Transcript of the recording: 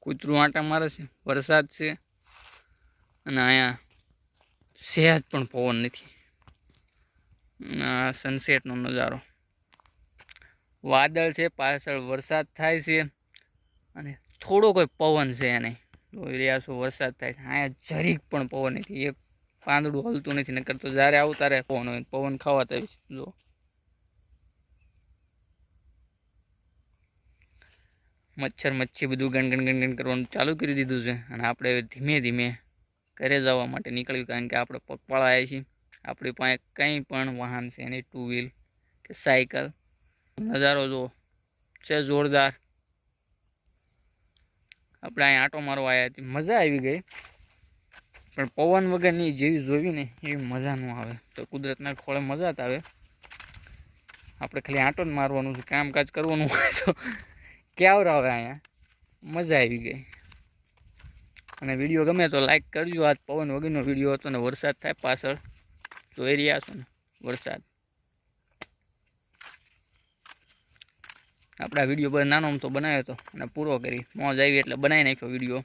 કૂતરું આંટા મારે છે, વરસાદ છે. અને અહીંયા સહેજ પણ પવન નથી. આ સનસેટનો નજારો. વાદળ છે, પાછળ વરસાદ થાય છે. અને થોડો કોઈ પવન છે એને. જોઈ રહ્યા છો, વરસાદ થાય છે. અહીંયા જરીક પણ પવન નથી. એક પાંદડું હલતું નથી, નકર તો જ્યારે આવું ત્યારે પવન હોય, પવન ખાવા થાય જો. મચ્છર, મચ્છી બધું ગણ ગણ ગણ ગણ કરવાનું ચાલુ કરી દીધું છે. અને આપણે ધીમે ધીમે ઘરે જવા માટે નીકળ્યું, કારણ કે આપણે પગપાળા આવ્યા છીએ. આપણી પાસે કંઈ પણ વાહન છે, એની ટુ વ્હીલ કે સાયકલ. નજારો જો છે જોરદાર. આપણે અહીં આંટો મારવા આવ્યા હતી મજા આવી ગઈ. પણ પવન વગરની જેવી જોવી ને એવી મજા ન આવે. તો કુદરતના ખોળે મજા જ આવે. આપણે ખાલી આંટો જ મારવાનું છે. કામકાજ કરવાનું હોય તો ક્યાવર આવે અહીંયા? મજા આવી ગઈ. અને વીડિયો ગમે તો લાઈક કરજો. આજ પવન વગરનો વીડિયો હતો ને વરસાદ થાય પાછળ. તો રહ્યા છો ને, વરસાદ. આપણે વીડિયો નાનો તો બનાવ્યો હતો અને પૂરો કરી. મોજ આવી એટલે બનાવી નાખ્યો વીડિયો.